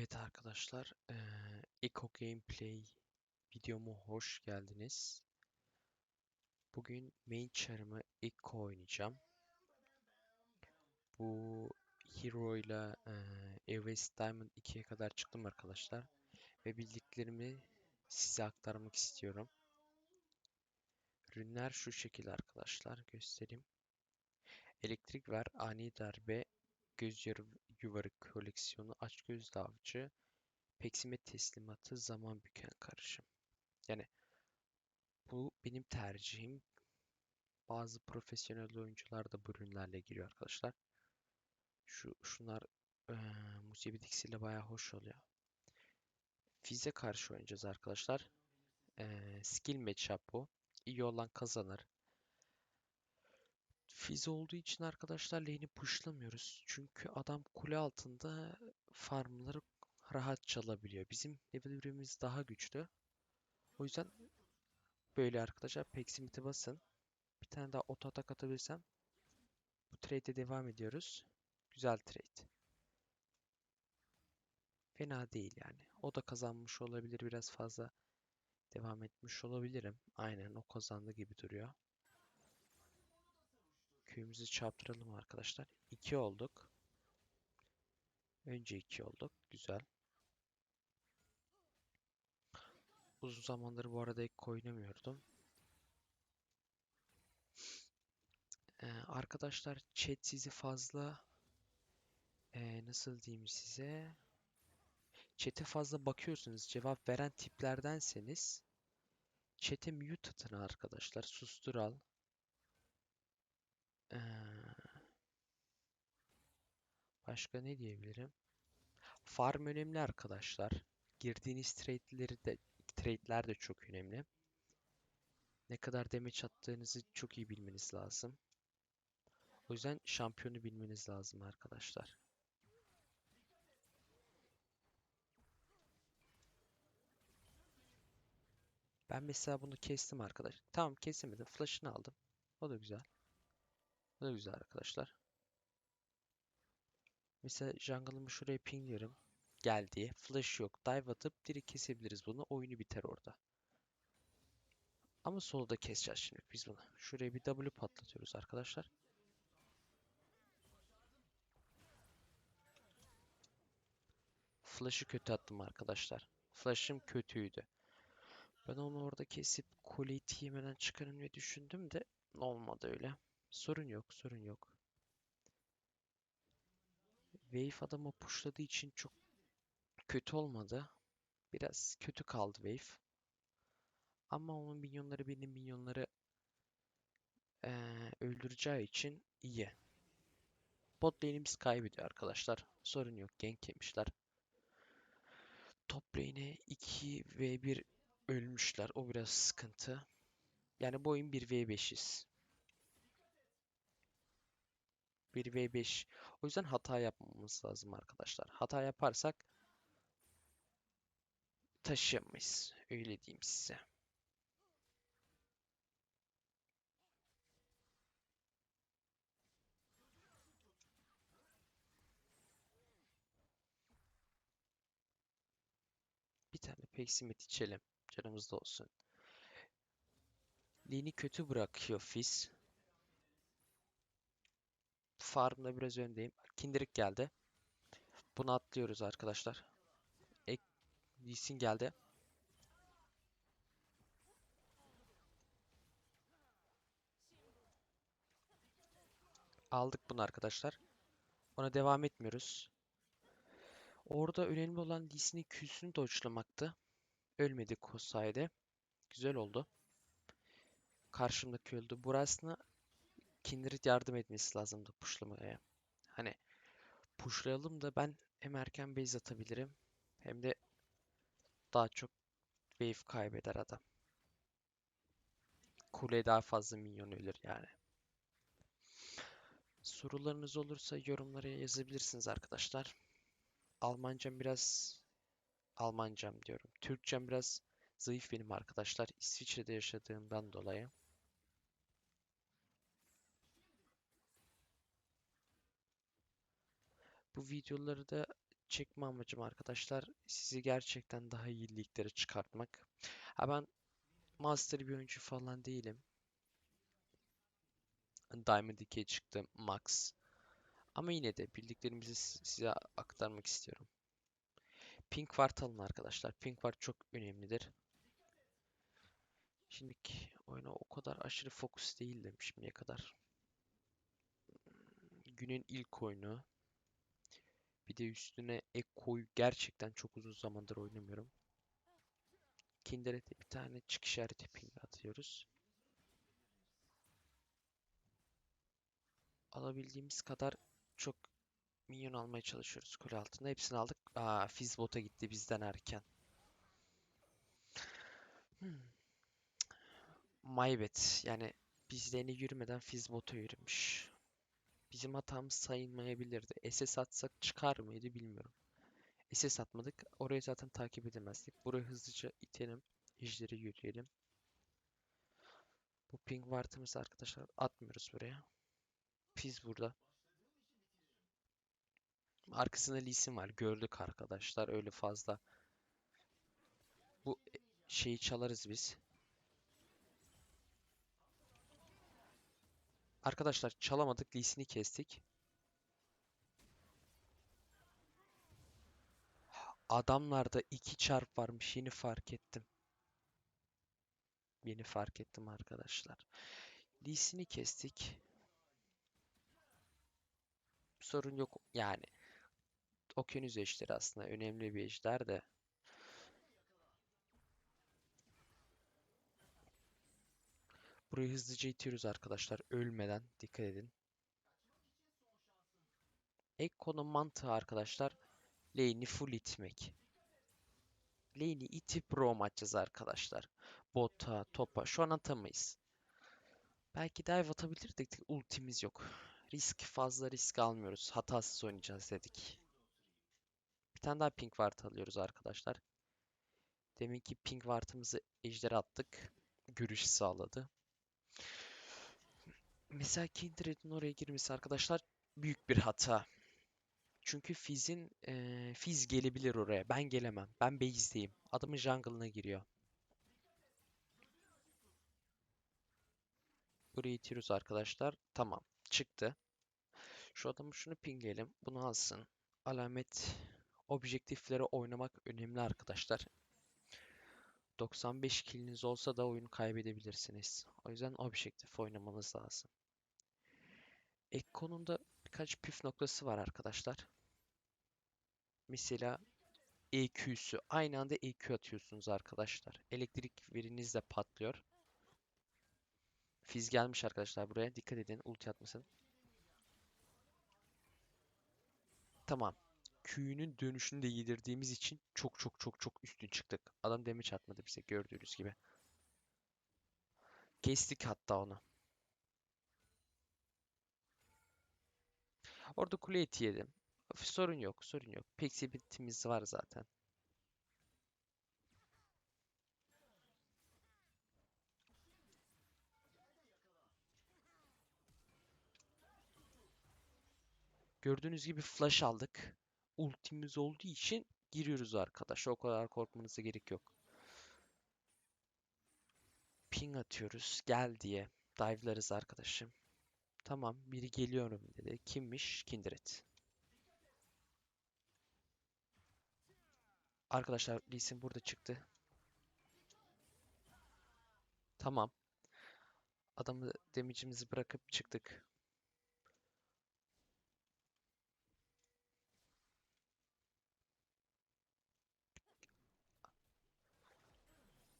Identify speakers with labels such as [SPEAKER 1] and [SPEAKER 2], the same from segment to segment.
[SPEAKER 1] Evet arkadaşlar, eee Eco Gameplay videomu hoş geldiniz. Bugün main char'ımı Eco oynayacağım. Bu hero ile Airways Diamond 2'ye kadar çıktım arkadaşlar. Ve bildiklerimi size aktarmak istiyorum. Ürünler şu şekilde arkadaşlar, göstereyim. Elektrik ver, ani darbe, göz yuvarı koleksiyonu, açgözlü avcı, Peksimet teslimatı zaman büken karışım. Yani bu benim tercihim. Bazı profesyonel oyuncular da bu ürünlerle giriyor arkadaşlar. Şu şunlar eee Musebi ile bayağı hoş oluyor. Fize karşı oynayacağız arkadaşlar. Eee skill matchup bu. İyi olan kazanır. Fize olduğu için arkadaşlar lane'i pushlamıyoruz. Çünkü adam kule altında farmları rahat çalabiliyor. Bizim ürünümüz daha güçlü. O yüzden böyle arkadaşlar Peximit'i basın. Bir tane daha auto atak atabilirsem bu trade'e devam ediyoruz. Güzel trade. Fena değil yani. O da kazanmış olabilir. Biraz fazla devam etmiş olabilirim. Aynen o kazandı gibi duruyor. Köyümüzü çarptıralım arkadaşlar. 2 olduk. Önce 2 olduk. Güzel. Uzun zamandır bu arada ek oynamıyordum. Ee, arkadaşlar chat sizi fazla ee, nasıl diyeyim size chat'e fazla bakıyorsunuz cevap veren tiplerdenseniz chat'e mute atın arkadaşlar sustur al ee, başka ne diyebilirim farm önemli arkadaşlar girdiğiniz trade'leri de trade'ler de çok önemli ne kadar damage attığınızı çok iyi bilmeniz lazım o yüzden şampiyonu bilmeniz lazım arkadaşlar. Ben mesela bunu kestim arkadaş. Tamam kesemedim. Flash'ını aldım. O da güzel. O da güzel arkadaşlar. Mesela jungle'ımı şuraya pingliyorum. Geldi. Flash yok. Dive atıp direkt kesebiliriz bunu. Oyunu biter orada. Ama solda keseceğiz şimdi biz bunu. Şuraya bir W patlatıyoruz arkadaşlar. Flash'ı kötü attım arkadaşlar. Flash'ım kötüydü. Ben onu orada kesip kuleyi yemeden çıkarın ve düşündüm de olmadı öyle. Sorun yok, sorun yok. Wave adamı pushladığı için çok kötü olmadı. Biraz kötü kaldı Wave. Ama onun minyonları benim minyonları ee, öldüreceği için iyi. Bot lane'imiz kaybediyor arkadaşlar. Sorun yok. Gank yemişler. Top lane'e 2 v 1 ölmüşler. O biraz sıkıntı. Yani bu oyun 1v5'iz. 1v5. O yüzden hata yapmamamız lazım arkadaşlar. Hata yaparsak taşıyamayız. Öyle diyeyim size. Bir tane peksimet içelim. Canımızda olsun. Lane'i kötü bırakıyor Fizz. Farmda biraz öndeyim. Kindred geldi. Bunu atlıyoruz arkadaşlar. Ek Lee Sin geldi. Aldık bunu arkadaşlar. Ona devam etmiyoruz. Orada önemli olan Lee Sin'in Q'sünü dodge'lamaktı. Ölmedi o sayede. Güzel oldu. Karşımdaki öldü. Burasına Kindred yardım etmesi lazımdı pushlamaya. Hani pushlayalım da ben hem erken base atabilirim hem de daha çok wave kaybeder adam. Kule daha fazla minyon ölür yani. Sorularınız olursa yorumlara yazabilirsiniz arkadaşlar. Almancam biraz Almancam diyorum. Türkçem biraz zayıf benim arkadaşlar. İsviçre'de yaşadığımdan dolayı. Bu videoları da çekme amacım arkadaşlar sizi gerçekten daha iyi liglere çıkartmak. Ha ben master bir oyuncu falan değilim. Diamond 2'ye çıktım max. Ama yine de bildiklerimizi si- size aktarmak istiyorum. Pink Ward alın arkadaşlar. Pink Ward çok önemlidir. Şimdiki oyuna o kadar aşırı fokus değildim şimdiye kadar. Günün ilk oyunu. Bir de üstüne ek koy gerçekten çok uzun zamandır oynamıyorum. Kindred'e bir tane çık işareti ping atıyoruz. Alabildiğimiz kadar çok minyon almaya çalışıyoruz kule altında. Hepsini aldık. Aa, Fizzbot'a gitti bizden erken. Hmm. My bad. Yani bizlerine yürümeden Fizzbot'a yürümüş. Bizim hatamız sayılmayabilirdi. SS atsak çıkar mıydı bilmiyorum. SS atmadık. Orayı zaten takip edemezdik. Burayı hızlıca itelim. Ejderi yürüyelim. Bu ping ward'ımızı arkadaşlar atmıyoruz buraya. Fizz burada. Arkasında Lee Sin var. Gördük arkadaşlar. Öyle fazla. Bu şeyi çalarız biz. Arkadaşlar çalamadık. Lee Sin'i kestik. Adamlarda iki çarp varmış. Yeni fark ettim. Yeni fark ettim arkadaşlar. Lee Sin'i kestik. Sorun yok. Yani Okyanus ejderi aslında önemli bir ejder de. Burayı hızlıca itiyoruz arkadaşlar. Ölmeden dikkat edin. Ekko'nun mantığı arkadaşlar lane'i full itmek. Lane'i itip roam atacağız arkadaşlar. Bota, topa şu an atamayız. Belki dive atabilirdik. Ultimiz yok. Risk fazla risk almıyoruz. Hatasız oynayacağız dedik. Bir tane daha pink ward alıyoruz arkadaşlar. Deminki pink ward'ımızı ejderi attık. Görüş sağladı. Mesela Kindred'in oraya girmesi arkadaşlar büyük bir hata. Çünkü Fizz'in eee Fizz gelebilir oraya. Ben gelemem. Ben base'deyim. Adamın jungle'ına giriyor. Burayı itiyoruz arkadaşlar. Tamam. Çıktı. Şu adamı şunu pingleyelim. Bunu alsın. Alamet objektiflere oynamak önemli arkadaşlar. 95 killiniz olsa da oyunu kaybedebilirsiniz. O yüzden objektif oynamanız lazım. Ekko'nun da birkaç püf noktası var arkadaşlar. Mesela EQ'sü. Aynı anda EQ atıyorsunuz arkadaşlar. Elektrik veriniz de patlıyor. Fiz gelmiş arkadaşlar buraya. Dikkat edin ulti atmasın. Tamam. Q'nun dönüşünü de yedirdiğimiz için çok çok çok çok üstün çıktık. Adam damage atmadı bize gördüğünüz gibi. Kestik hatta onu. Orada kule eti yedim. Sorun yok, sorun yok. Pexibilitimiz var zaten. Gördüğünüz gibi flash aldık. Ultimiz olduğu için giriyoruz arkadaşlar. O kadar korkmanıza gerek yok. Ping atıyoruz. Gel diye. Dive'larız arkadaşım. Tamam, biri geliyorum dedi. Kimmiş? Kindred. Arkadaşlar Lee Sin burada çıktı. Tamam. Adamı damage'imizi bırakıp çıktık.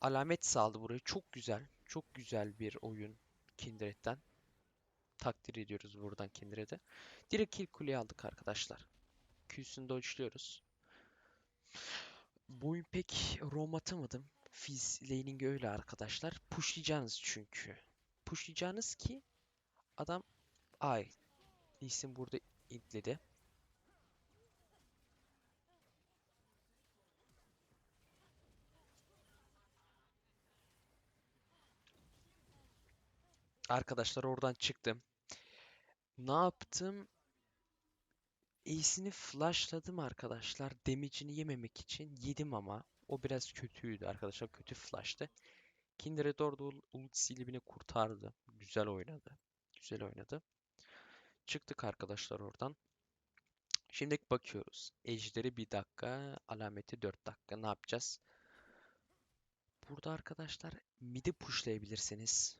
[SPEAKER 1] Alamet saldı burayı. Çok güzel. Çok güzel bir oyun Kindred'den. Takdir ediyoruz buradan Kindred'e. Direkt kill kuleyi aldık arkadaşlar. Q'sunu dodge'luyoruz. Bu oyun pek roam atamadım. Fizz laning öyle arkadaşlar. Pushlayacaksınız çünkü. Pushlayacaksınız ki adam ay Sin burada intledi. Arkadaşlar oradan çıktım. Ne yaptım? Ace'ini flashladım arkadaşlar. Damage'ini yememek için yedim ama. O biraz kötüydü arkadaşlar. Kötü flash'tı. Kindred orada ul- ultisiyle beni kurtardı. Güzel oynadı. Güzel oynadı. Çıktık arkadaşlar oradan. Şimdi bakıyoruz. Ejderi 1 dakika, alameti 4 dakika. Ne yapacağız? Burada arkadaşlar mid'i pushlayabilirsiniz.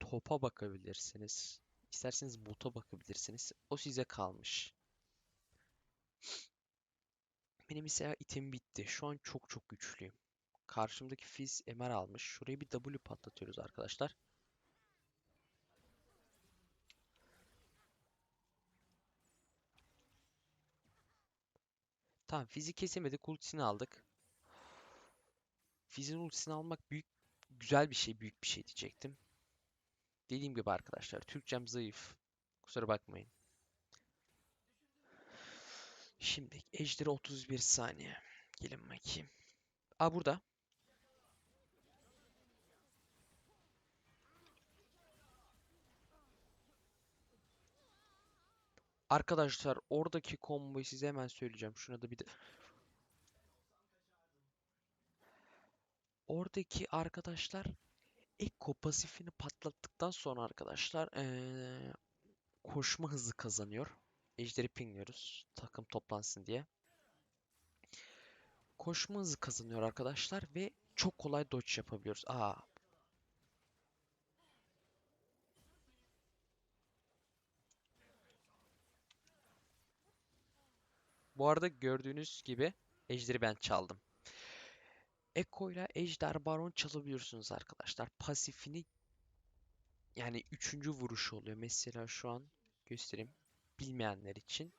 [SPEAKER 1] Topa bakabilirsiniz. İsterseniz bota bakabilirsiniz. O size kalmış. Benim mesela item bitti. Şu an çok çok güçlüyüm. Karşımdaki Fizz MR almış. Şuraya bir W patlatıyoruz arkadaşlar. Tamam Fizz'i kesemedik. Ultisini aldık. Fizz'in ultisini almak büyük güzel bir şey, büyük bir şey diyecektim. Dediğim gibi arkadaşlar Türkçem zayıf. Kusura bakmayın. Şimdi Ejder'e 31 saniye. Gelin bakayım. Aa burada. Arkadaşlar oradaki komboyu size hemen söyleyeceğim. Şuna da bir de... Oradaki arkadaşlar Ekko pasifini patlattıktan sonra arkadaşlar eee, koşma hızı kazanıyor. Ejderi pingliyoruz takım toplansın diye. Koşma hızı kazanıyor arkadaşlar ve çok kolay dodge yapabiliyoruz. Aa, bu arada gördüğünüz gibi ejderi ben çaldım. Ekko ile Ejder Baron çalabiliyorsunuz arkadaşlar. Pasifini yani üçüncü vuruş oluyor. Mesela şu an göstereyim bilmeyenler için.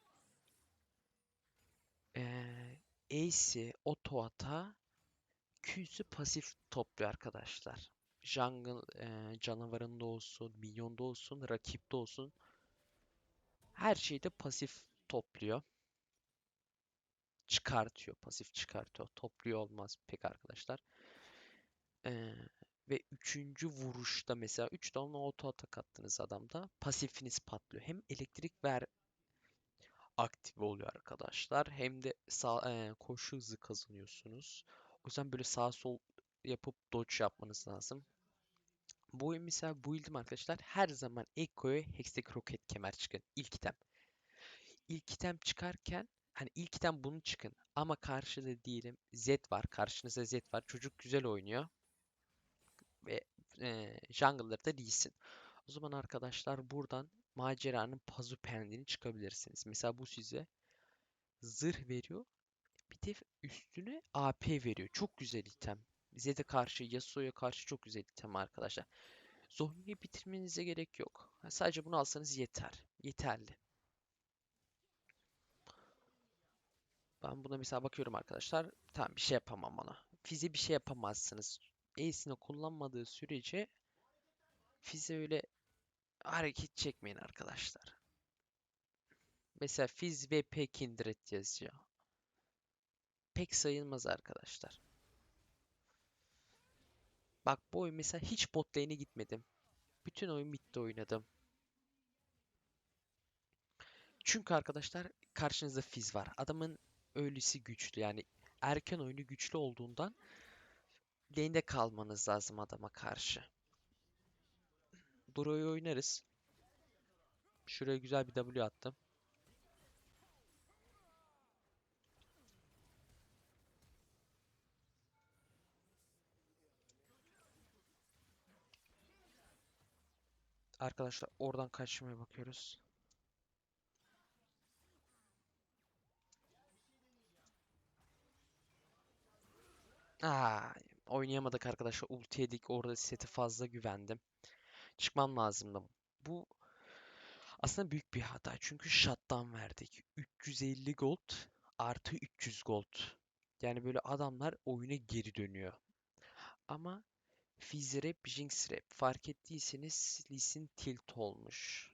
[SPEAKER 1] Ee, Ace'i oto ata Q'su pasif topluyor arkadaşlar. Jungle e, canavarında olsun, minyonda olsun, rakipte olsun. Her şeyde pasif topluyor. Çıkartıyor, pasif çıkartıyor. Topluyor olmaz pek arkadaşlar. Ee, ve üçüncü vuruşta mesela 3 tane auto atak attınız adamda pasifiniz patlıyor. Hem elektrik ver aktif oluyor arkadaşlar hem de sağ, e, koşu hızı kazanıyorsunuz. O yüzden böyle sağ sol yapıp dodge yapmanız lazım. Bu oyun mesela bu build'im arkadaşlar her zaman Ekko'ya Hextech Roket kemer çıkın. İlk item. İlk item çıkarken hani ilk item bunu çıkın. Ama karşıda diyelim Z var. Karşınızda Z var. Çocuk güzel oynuyor ve e, jungle'ları da Lee Sin. O zaman arkadaşlar buradan maceranın pazu pendini çıkabilirsiniz. Mesela bu size zırh veriyor. Bir de üstüne AP veriyor. Çok güzel item. Zed'e karşı, Yasuo'ya karşı çok güzel item arkadaşlar. Zhonya'yı bitirmenize gerek yok. Sadece bunu alsanız yeter. Yeterli. Ben buna mesela bakıyorum arkadaşlar. Tamam bir şey yapamam ona. Fize bir şey yapamazsınız. Ace'ini kullanmadığı sürece Fize öyle hareket çekmeyin arkadaşlar. Mesela Fizz VP Kindred yazıyor. Pek sayılmaz arkadaşlar. Bak bu oyun mesela hiç bot lane'e gitmedim. Bütün oyun midde oynadım. Çünkü arkadaşlar karşınızda Fizz var. Adamın öylesi güçlü yani erken oyunu güçlü olduğundan lane'de kalmanız lazım adama karşı. Burayı oynarız. Şuraya güzel bir W attım. Arkadaşlar oradan kaçmaya bakıyoruz. Aa, oynayamadık arkadaşlar. Ulti yedik. Orada seti fazla güvendim. Çıkmam lazımdı. Bu aslında büyük bir hata. Çünkü shutdown verdik. 350 gold artı 300 gold. Yani böyle adamlar oyuna geri dönüyor. Ama Fizz Rap, Jinx Rap. Fark ettiyseniz Lee Sin tilt olmuş.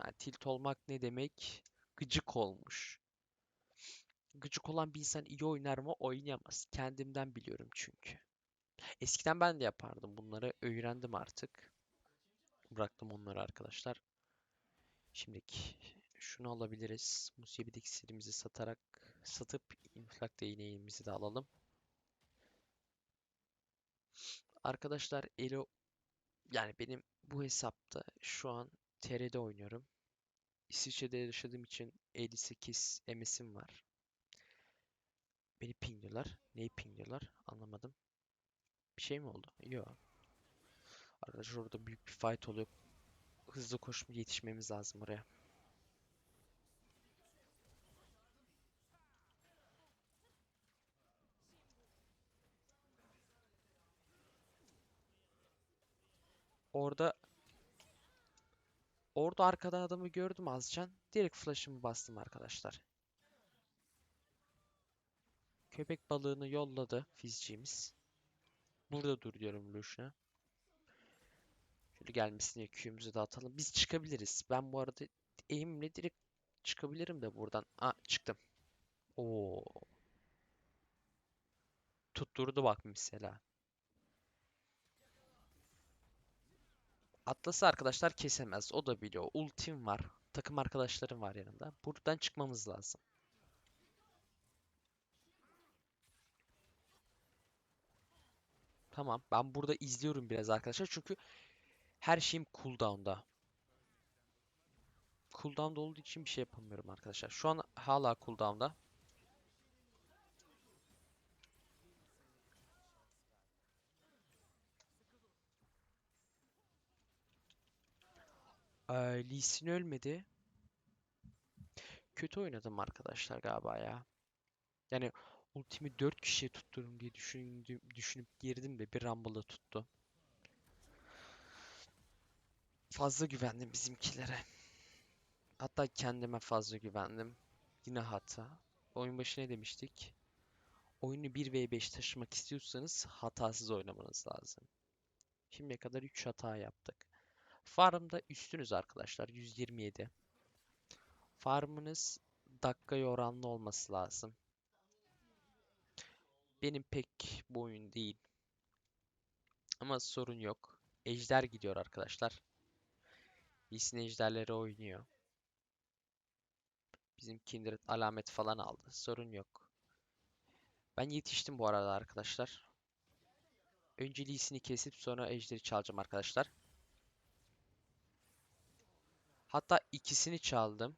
[SPEAKER 1] Yani tilt olmak ne demek? Gıcık olmuş. Gıcık olan bir insan iyi oynar mı? Oynayamaz. Kendimden biliyorum çünkü. Eskiden ben de yapardım bunları. Öğrendim artık. Bıraktım onları arkadaşlar. Şimdiki Şunu alabiliriz. Musibet iksirimizi satarak satıp infilak değneğimizi de alalım. Arkadaşlar Elo yani benim bu hesapta şu an TR'de oynuyorum. İsviçre'de yaşadığım için 58 MS'im var. Beni pingliyorlar. Neyi pingliyorlar? Anlamadım. Bir şey mi oldu? Yok. Arkadaşlar orada büyük bir fight oluyor. Hızlı koşup yetişmemiz lazım oraya. Orada Orada arkada adamı gördüm azcan. Direkt flash'ımı bastım arkadaşlar. Köpek balığını yolladı fizciğimiz. Burada dur diyorum Lucian'a. Şöyle gelmesini diye Q'muzu da. Biz çıkabiliriz. Ben bu arada eğimle direkt çıkabilirim de buradan. Aa çıktım. Oo. Tutturdu bak mesela. Atlas'ı arkadaşlar kesemez. O da biliyor. Ultim var. Takım arkadaşlarım var yanında. Buradan çıkmamız lazım. Tamam. Ben burada izliyorum biraz arkadaşlar. Çünkü her şeyim cooldown'da. Cooldown'da olduğu için bir şey yapamıyorum arkadaşlar. Şu an hala cooldown'da. Ee, Lee Sin ölmedi. Kötü oynadım arkadaşlar galiba ya. Yani ultimi 4 kişiye tutturum diye düşündüm, düşünüp girdim de bir Rumble'ı tuttu. Fazla güvendim bizimkilere. Hatta kendime fazla güvendim. Yine hata. Oyun başı ne demiştik? Oyunu 1v5 taşımak istiyorsanız hatasız oynamanız lazım. Şimdiye kadar 3 hata yaptık. Farm'da üstünüz arkadaşlar. 127. Farmınız dakikaya oranlı olması lazım. Benim pek bu oyun değil. Ama sorun yok. Ejder gidiyor arkadaşlar. Lee'sin ejderleri oynuyor. Bizim Kindred alamet falan aldı. Sorun yok. Ben yetiştim bu arada arkadaşlar. Önce Lee'sini kesip sonra ejderi çalacağım arkadaşlar. Hatta ikisini çaldım.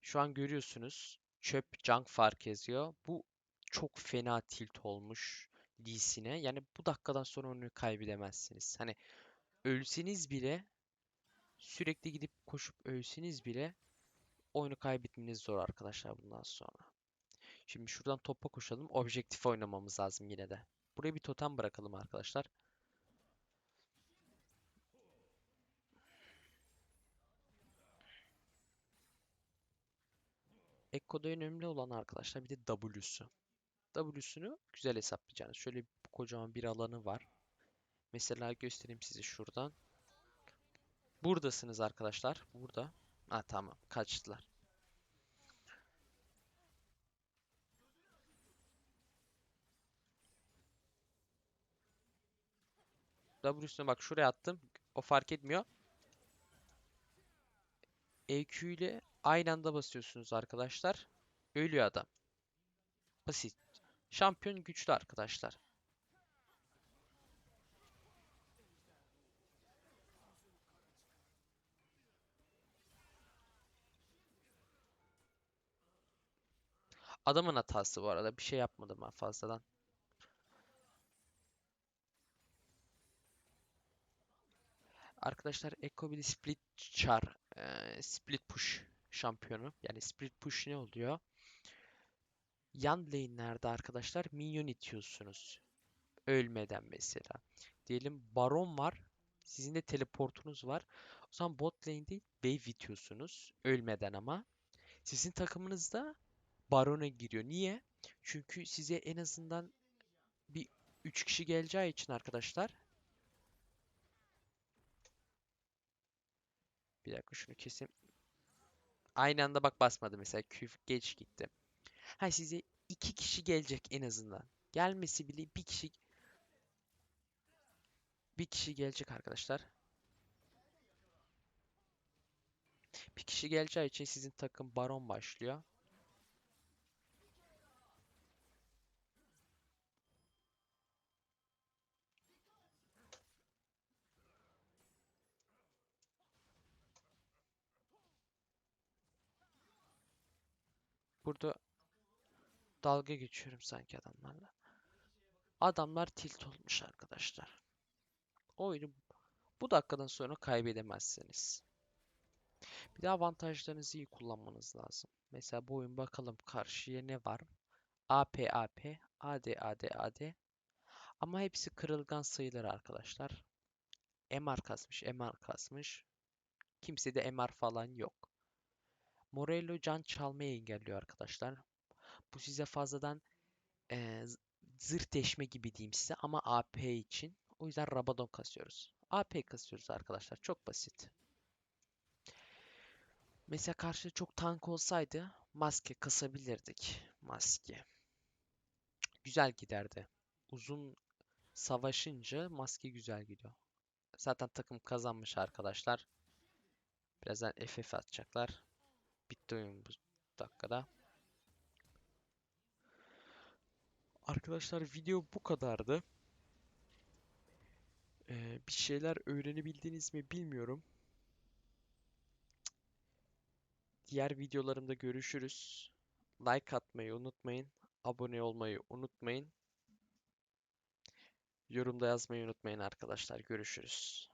[SPEAKER 1] Şu an görüyorsunuz. Çöp junk fark yazıyor. Bu çok fena tilt olmuş Lee'sine. Yani bu dakikadan sonra onu kaybedemezsiniz. Hani ölseniz bile sürekli gidip koşup ölseniz bile oyunu kaybetmeniz zor arkadaşlar bundan sonra. Şimdi şuradan topa koşalım. Objektif oynamamız lazım yine de. Buraya bir totem bırakalım arkadaşlar. Ekko'da önemli olan arkadaşlar bir de W'su. W'sunu güzel hesaplayacaksınız. Şöyle kocaman bir alanı var. Mesela göstereyim size şuradan. Buradasınız arkadaşlar. Burada. Ha tamam. Kaçtılar. W'sunu bak şuraya attım. O fark etmiyor. EQ ile aynı anda basıyorsunuz arkadaşlar. Ölüyor adam. Basit. Şampiyon güçlü arkadaşlar. Adamın hatası bu arada. Bir şey yapmadım ben fazladan. Arkadaşlar Ekko bir split char, e, split push şampiyonu. Yani split push ne oluyor? Yan lane'lerde arkadaşlar minyon itiyorsunuz. Ölmeden mesela. Diyelim baron var. Sizin de teleportunuz var. O zaman bot lane'de wave itiyorsunuz. Ölmeden ama. Sizin takımınızda barona giriyor. Niye? Çünkü size en azından bir 3 kişi geleceği için arkadaşlar. Bir dakika şunu keseyim. Aynı anda bak basmadı mesela. Küf geç gitti. Ha size iki kişi gelecek en azından. Gelmesi bile bir kişi bir kişi gelecek arkadaşlar. Bir kişi geleceği için sizin takım baron başlıyor. Burada dalga geçiyorum sanki adamlarla. Adamlar tilt olmuş arkadaşlar. Oyunu bu dakikadan sonra kaybedemezsiniz. Bir de avantajlarınızı iyi kullanmanız lazım. Mesela bu oyun bakalım karşıya ne var? AP AP, AD AD AD. Ama hepsi kırılgan sayılar arkadaşlar. MR kasmış, MR kasmış. Kimsede MR falan yok. Morello can çalmayı engelliyor arkadaşlar. Bu size fazladan z- zırh gibi diyeyim size ama AP için. O yüzden Rabadon kasıyoruz. AP kasıyoruz arkadaşlar. Çok basit. Mesela karşıda çok tank olsaydı maske kasabilirdik. Maske. Güzel giderdi. Uzun savaşınca maske güzel gidiyor. Zaten takım kazanmış arkadaşlar. Birazdan FF atacaklar. Bitti oyun bu dakikada. Arkadaşlar video bu kadardı. Ee, bir şeyler öğrenebildiniz mi bilmiyorum. Diğer videolarımda görüşürüz. Like atmayı unutmayın. Abone olmayı unutmayın. Yorumda yazmayı unutmayın arkadaşlar. Görüşürüz.